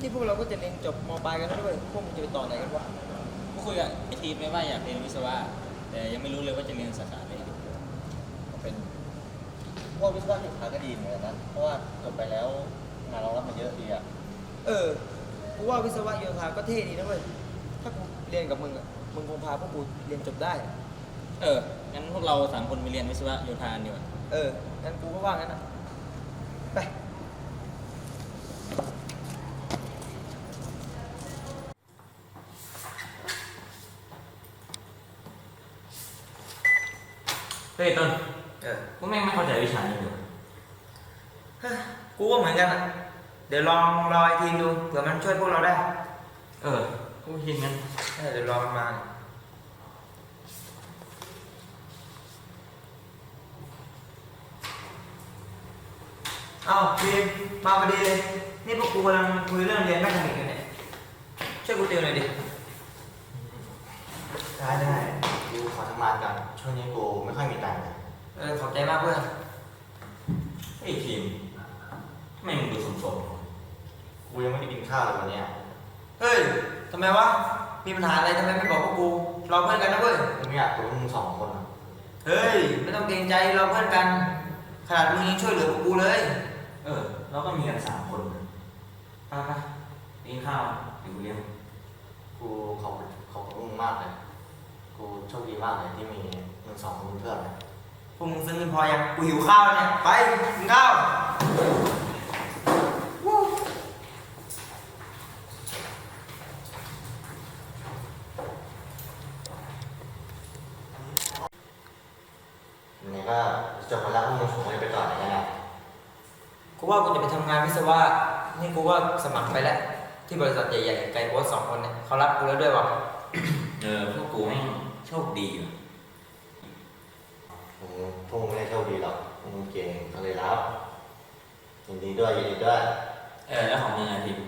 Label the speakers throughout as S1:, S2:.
S1: ที่พวกเราก็จะเรียนจบมปลายกันแล้วด้วยพวกมึงจะไปต่อไหนกันวะ
S2: กูคุยกับไอทีมไปว่าอยากเรียนวิศวะแต่ยังไม่รู้เลยว่าจะเรียนสาขาไหน
S3: เป็นพวกวิศวะศึกษาก็ดีเหมือนกันนะเพราะว่าจบไปแล้วงานรองรับมันเยอะดีอะ
S1: เออกูว่าวิศวะโยธาก็เท่ดีนะเว้ยถ้ากูเรียนกับมึงอะมึงคงพาพวกกูเรียนจบได้
S2: เออ งั้นพวกเราสามคนไปเรียนวิศวะโยธาดีกว่า
S1: เอองั้นกูก็ว่างั้นนะไป
S2: เฮ้ยต้น
S1: เออ
S2: กูแม่งไม่เข้าใจวิชานี้เลย
S1: กูก็เหมือนกันอะ เดี๋ยวลองรอไอทีมดูเผื่อมันช่วยพวกเราได้
S2: เออ กูคิดงั้น
S1: เออเดี๋ยวรอมันมาเอ้าทีมมาพอดีเลยนี่พวกกูกำลังคุยเรื่องเรียนแมคานิกกันเนี่ยช่วยกูติวหน่อยดิ
S3: ได้ได้ กูขอทำงานกันช่วงนี้กูไม่ค่อยมีตังค์เลย
S1: เออขอบใจมากเพื่อน
S2: ไอ้ยทีมทำไมมึงดูสมสม
S3: กูยังไม่ได้กินข้าวเลยวันเนี้ย
S1: เฮ้ยทำไมวะมีปัญหาอะไรทำไมไม่บอกพวกกู เราเพื่อนกันนะเว้ย
S3: กูไม่อยากรู้มึงสองคนอะ
S1: เฮ้ยไม่ต้องเกรงใจเราเพื่อนกัน ขนาดมึงยังช่วยเหลือพวกกูเลย
S2: เออ เราก็มีกันสามคนไปไปกินข้าวเดี๋ยวกูเลี้ยง
S3: กูขอบขอบคุณมึงมากเลย กูโชคดีมากเลยที่มีมึงสองคนเป็นเพื่อนนะ
S1: พวกมึงซื้อเงินพอยังกูหิวข้าวแล้วเนี่ย ไปกินข้าว
S3: ยังไงก็จบมาแล้วพวกมึงสองคนจะไปต่อไหนกันนะ
S1: กูว่ากูจะไปทำงานวิศวะนี่กูก็สมัครไปแล้ว ที่บริษัทใหญ่ๆไกลโพสสองคนเนี่ยเขารับกูแล้วด้วยวะ
S2: เออพวกกูแม่งโชคดีว่ะ
S3: มึงพวกมึงไม่ได้โชคดีหรอกพวกมึงเก่งก็เลยรับยินดีด้วยยินดีด้วย
S2: เออแล้วของมึงอะทีม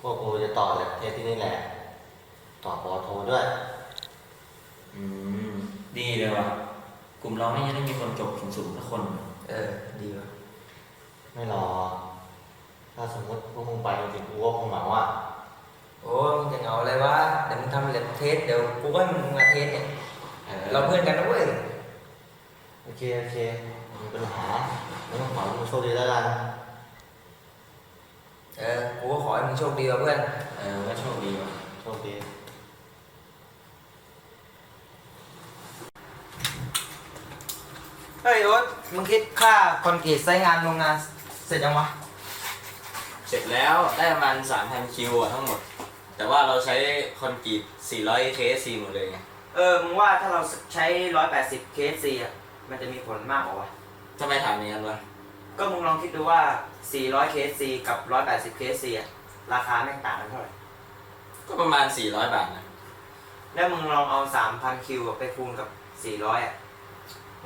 S3: พวกกูจะต่อเลยเทสที่นี่แหละ ต่อปอโทด้วย
S2: อืม ดีเลยว่ะ กลุ่มเราไม่ยังได้มีคนจบสูงๆสักคน
S1: เออ ดีวะ
S3: ไม่รอ ถ้าสมมติพวกมึงไปจริงๆกูก็คงเหงาอะ
S1: โอ้มึงจะเหงาอะไรวะเดี๋ยวมึงทำเล็บเทสเดี๋ยวกูก็ให้มึงมาเทสเนี่ย
S2: เออ
S1: เราเพื่อนกันนะเว้ย
S3: โอเคโอเคไมมีปัญหาไม่ต้องขอมึงโชคดีแล้วกัน
S1: เออกูก็ขอให้มึงโชคดีว่ะเพื่อน
S2: เออก็โชคดีว่ะ
S3: โชคดี
S1: เฮ้ยโอ๊ตมึงคิดค่าคอนกรีตไซต์งานโรงงานเสร็จยังวะ
S2: เสร็จแล้วได้ประมาณ3,000คิวอะทั้งหมด แต่ว่าเราใช้คอนกรีต400 KSC หมดเลยไง
S1: เออมึงว่าถ้าเราใช้ 180 KSC อะมันจะมีผลมากกว่าวะ
S2: ทำไมถามอย่างนั้นวะ
S1: ก็มึงลองคิดดูว่า 400 KSC กับ 180 KSC อะราคาแม่งต่างกันเท่าไหร่
S2: ก็ประมาณ 400 บาทนะ
S1: แล้วมึงลองเอา 3,000 คิวไปคูณกับ 400 อะ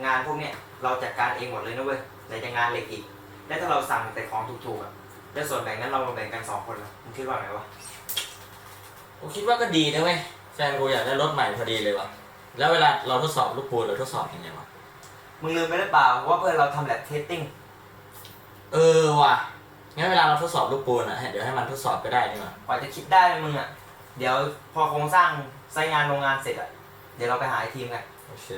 S1: งานพวกเนี้ยเราจัดการเองหมดเลยนะเว้ยไหนจะงานเหล็กอีก แล้วถ้าเราสั่งแต่ของถูกๆอะแล้วส่วนแบ่งนั้นเรามาแบ่งกัน2คนล่ะมึงคิดว่าไงวะ
S2: กูคิดว่าก็ดีนะเว้ยแฟนกูอยากได้รถใหม่พอดีเลยวะแล้วเวลาเราทดสอบลูกปูนเราทดสอบยังไงวะ
S1: มึงลืมไปหรือเปล่าว่าเพื่อนเราทำแลบเทสติ้ง
S2: เออว่ะ งั้นเวลาเราทดสอบลูกปูนอะให้เดี๋ยวให้มันทดสอบก็ได้นี่หว่าก
S1: ว่าจะคิดได้มึงอะ เดี๋ยวพอโครงสร้างไซต์งานโรงงานเสร็จอะ เดี๋ยวเราไปหาไอ้ทีมกัน
S2: โอเค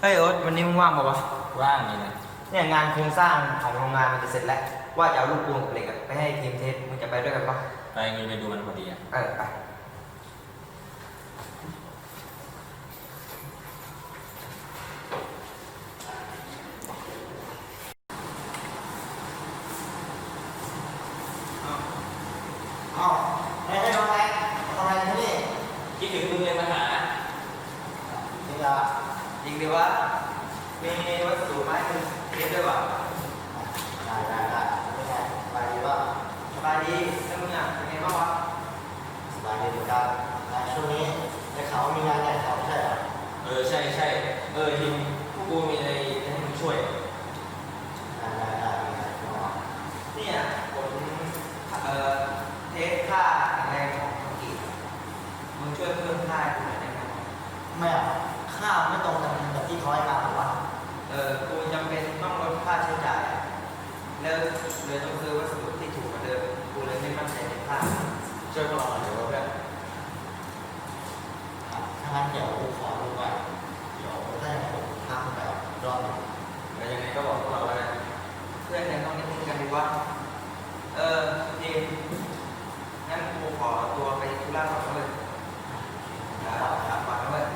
S1: เฮ้ยโอ๊ตวันนี้มึงว่างป่าวะ
S2: ว่างนี่นะ
S1: เนี่ยงานโครงสร้างของโรงงานมันจะเสร็จแล้ว ว่าจะเอาลูกปูนกับเหล็กอะไปให้ทีมเทสมึงจะไปด้วยกันปะ
S2: ไปเงินไปดูมันพอดีอะ
S1: เออไป
S3: อ๋อเฮ้ยทำไมทำไมที่นี่
S2: คิดถึงมึงเลยมาหา
S3: นี่ละ
S1: ยิงดีวะมีวัสดุไม้มึง เทสด้วยวะ
S3: ได้ได้ได้เป็นไงสบายดีป่ะ
S1: สบายดีแล้วมึงอะเป็นไงบ้างวะ
S3: สบายดีเหมือนกันแต่ช่วงนี้ได้ข่าวว่ามีงานใหญ่เขาใช่เหรอ
S2: เออใช่ใช่เออทีมพวกกูมีอะไรให้มึงช่วย
S3: ได้ได้ได้ได้ได้
S1: เนี่ยผมเอ่อเทสค่าแรงของคอนกรีตมึงช่วยเพิ่มค่าให้กูหน่อยได้ไหม
S3: ไม่อะข้าวไม่ตรงกันกับที่เขาให้มาหรอวะ
S1: เออกูจำเป็นต้องลด แล้วเลยต้องซื้อวัสดุที่ถูกกว่าเดิมกูเลยไม่มั่นใจในภาพ
S2: ช่วยพวกเราหน่อยเดี๋ยวเพื่อนถ้างั้นเดี๋ยวกูขอดูก่อนเดี๋ยวถ้าอย่างนั้นผมพาคุณไปรอบหนึ่ง
S1: แล้วยังไงก็บอกพวกเราแล้วกันเพื่อนกันต้องนิดนึงกันดีว่า เออดีงั้นกูขอตัวไปธุระก่อนนะเลยนะถามก่อนนะเลย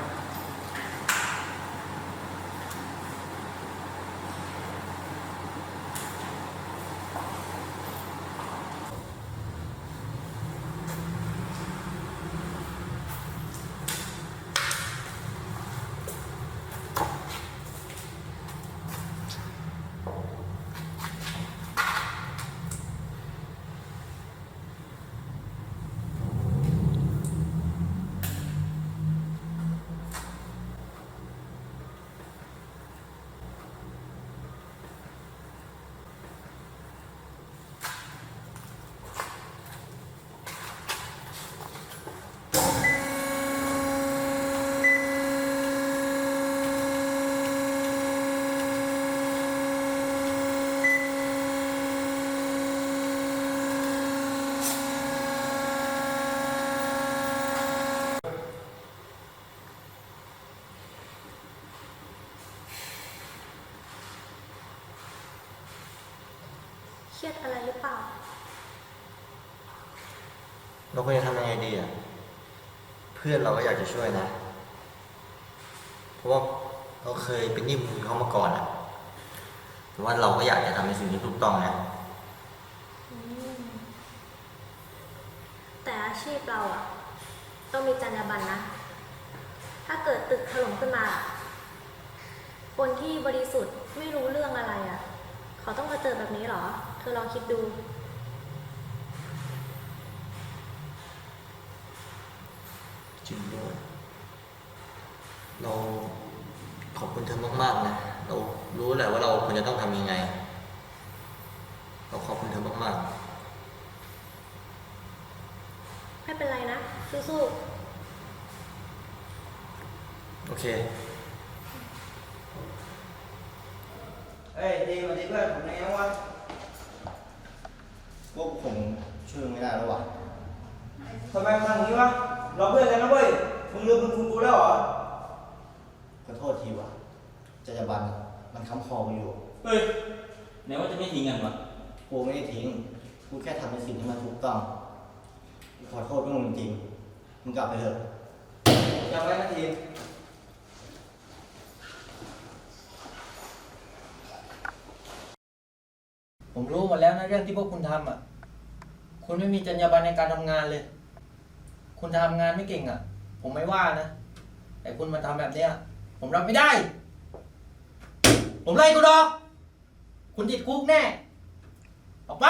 S4: เค รียดอะไรหรือเปล่า
S3: เราควรจะทำยังไงดีอะ เพื่อนเราก็อยากจะช่วยนะ เพราะว่าเราเคยเป็นหนี้มือเขามาก่อนอะแต่ว่าเราก็อยากจะทำในสิ่งที่ถูกต้องนะ
S4: อืมแต่อาชีพเราอะต้องมีจรรยาบรรณนะ ถ้าเกิดตึกถล่มขึ้นมา คนที่บริสุทธิ์ไม่รู้เรื่องอะไรอะเขาต้องมาเจอแบบนี้เหรอเธอลองคิดดู
S3: จริงด้วยเราขอบคุณเธอมากๆนะเรารู้แหละว่าเราควรจะต้องทำยังไง เราขอบคุณเธอมาก
S4: ไม่เป็นไรนะ สู้
S3: ๆ โอเค
S1: เอ้ยดีสวัสดีเพื่อนผมเป็นไงบ้างวะ
S3: พวกผมช่วยไม่ได้แล้ววะ
S1: ทำไมทำอย่างนี้วะ เราเพื่อนกันนะเว้ย มึงลืมมึงคุณกูแล้วเหรอ
S3: ขอโทษทีวะจรรยาบรรณมันค้ำคอกูอยู่
S5: เฮ้ย ไหนว่าจะไม่ทิ้งกันวะ
S3: กูไม่ได้ทิ้ง กูแค่ทำในสิ่งที่มันถูกต้องกูขอโทษพวกมึงจริงๆมึงกลับไปเถอะ
S1: จำไว้นะทีม
S6: ผมรู้หมดแล้วนะเรื่องที่พวกคุณทำอะ คุณไม่มีจรรยาบรรณในการทำงานเลย คุณทำงานไม่เก่งอะ ผมไม่ว่านะ แต่คุณมาทำแบบเนี้ย ผมรับไม่ได้ ผมไล่คุณออก คุณติดคุกแน่ ออกไป